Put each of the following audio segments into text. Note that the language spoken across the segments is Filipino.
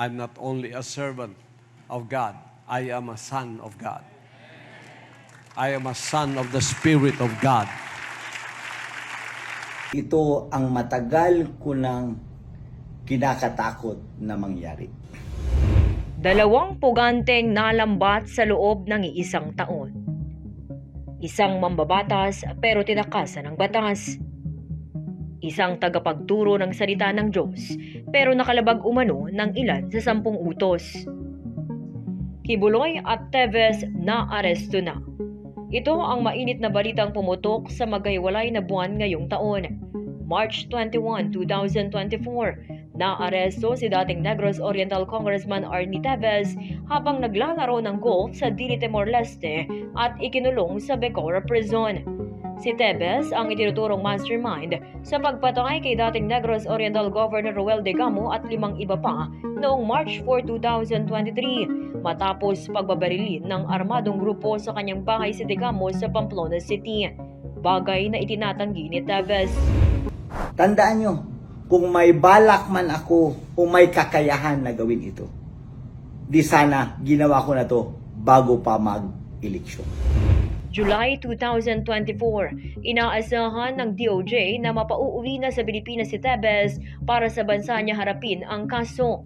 I'm not only a servant of God, I am a son of God. I am a son of the Spirit of God. Ito ang matagal ko nang kinakatakot na mangyari. Dalawang puganteng nalambat sa loob ng iisang taon. Isang mambabatas pero tinakasan ng batas. Isang tagapagturo ng salita ng Diyos pero nakalabag umano ng ilan sa sampung utos. Kibuloy at Teves na aresto na. Ito ang mainit na balitang pumutok sa maghiwalay na buwan ngayong taon. March 21, 2024, naaresto si dating Negros Oriental Congressman Arnie Teves habang naglalaro ng golf sa Dili Timor-Leste at ikinulong sa Becora Prison. Si Tebes ang itinuturong mastermind sa pagpatay kay dating Negros Oriental Governor Roel de Gamo at limang iba pa noong March 4, 2023 matapos pagbabarilin ng armadong grupo sa kanyang bahay sa de Gamo sa Pamplona City. Bagay na itinatanggi ni Tevez. Tandaan nyo, kung may balak man ako o may kakayahan na gawin ito, di sana ginawa ko na to bago pa mag-eleksyon. July 2024, inaasahan ng DOJ na mapauuwi na sa Pilipinas si Tebes para sa bansa niya harapin ang kaso.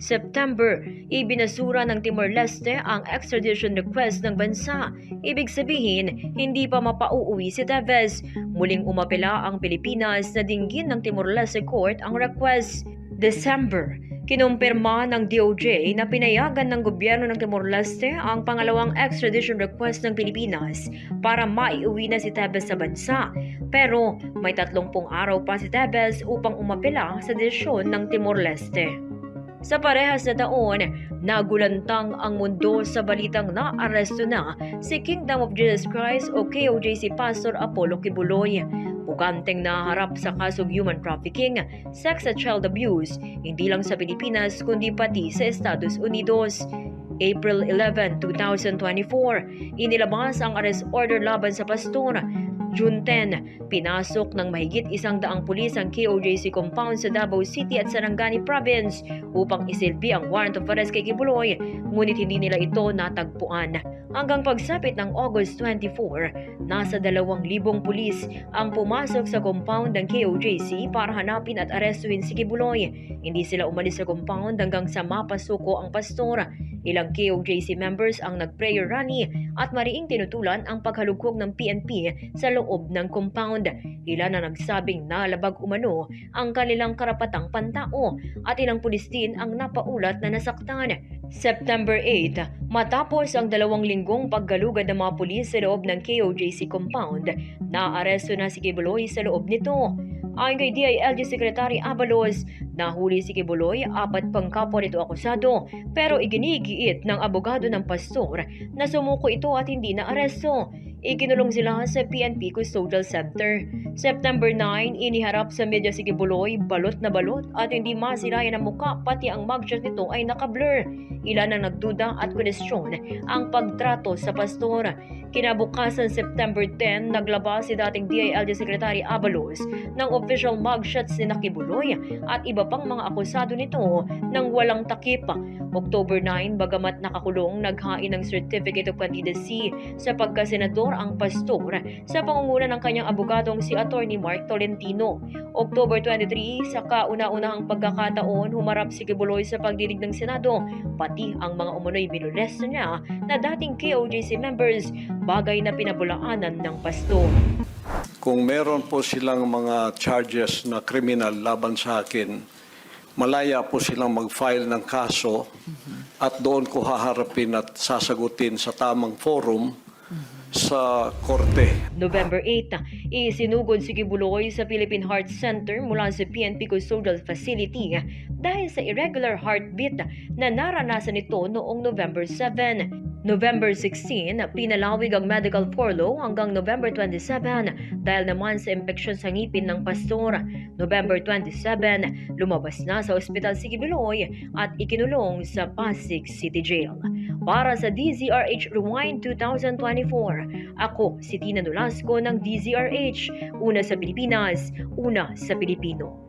September, ibinasura ng Timor-Leste ang extradition request ng bansa. Ibig sabihin, hindi pa mapauuwi si Tevez. Muling umapela ang Pilipinas na dinggin ng Timor-Leste Court ang request. December, kinumpirma ng DOJ na pinayagan ng gobyerno ng Timor-Leste ang pangalawang extradition request ng Pilipinas para maiuwi na si Tevez sa bansa. Pero may 30 araw pa si Tevez upang umapela sa desisyon ng Timor-Leste. Sa parehas na taon, nagulantang ang mundo sa balitang naaresto na si Kingdom of Jesus Christ o KOJC Pastor Apollo Kibuloy. Puganteng naharap sa kasong human trafficking, sex at child abuse, hindi lang sa Pilipinas kundi pati sa Estados Unidos. April 11, 2024, inilabas ang arrest order laban sa pastor June 10, pinasok ng mahigit isang daang pulis ang KOJC compound sa Davao City at Sarangani Province upang isilbi ang warrant of arrest kay Kibuloy, ngunit hindi nila ito natagpuan. Hanggang pagsapit ng August 24, nasa 2,000 pulis ang pumasok sa compound ng KOJC para hanapin at arestuhin si Kibuloy. Hindi sila umalis sa compound hanggang sa mapasuko ang pastor. Ilang KOJC members ang nag-prayer rally at mariing tinutulan ang paghalugkog ng PNP sa loob ng compound. Ilan na nagsabing nalabag umano ang kanilang karapatang pantao at ilang pulis din ang napaulat na nasaktan. September 8, matapos ang dalawang linggong paggalugad ng mga pulis sa loob ng KOJC compound, naaresto na si Kibuloy sa loob nito. Ayon kay DILG Secretary Abalos, nahuli si Kibuloy apat pang kapwa nito akusado pero iginigiit ng abogado ng pastor na sumuko ito at hindi na aresto. Ikinulong sila sa PNP Custodial Center. September 9, iniharap sa media si Kibuloy, balot na balot at hindi masilayan ang muka pati ang mugshot nito ay nakablur. Ilan ang nagduda at kwestiyon ang pagtrato sa pastor. Kinabukasan September 10, naglabas si dating DILG Secretary Abalos ng official mugshots ni Nakibuloy at iba pang mga akusado nito ng walang takip. October 9, bagamat nakakulong, naghain ng Certificate of Candidacy sa pagkasenador ang pastor sa pangunguna ng kanyang abogadong si Attorney Mark Tolentino. October 23, sa kauna-unahang pagkakataon, humarap si Kibuloy sa pagdinig ng Senado, pati ang mga umunoy binulesta niya na dating KOJC members, bagay na pinabulaanan ng pastor. Kung meron po silang mga charges na criminal laban sa akin, malaya po silang mag-file ng kaso at doon ko haharapin at sasagutin sa tamang forum sa korte. November 8, isinugod si Kibuloy sa Philippine Heart Center mula sa PNP Custodial Facility dahil sa irregular heartbeat na naranasan nito noong November 7. November 16, pinalawig ang medical furlough hanggang November 27 dahil naman sa impeksyon sa ngipin ng pastor. November 27, lumabas na sa ospital si Kibuloy at ikinulong sa Pasig City Jail. Para sa DZRH Rewind 2024, ako si Tina Nolasco ng DZRH, una sa Pilipinas, una sa Pilipino.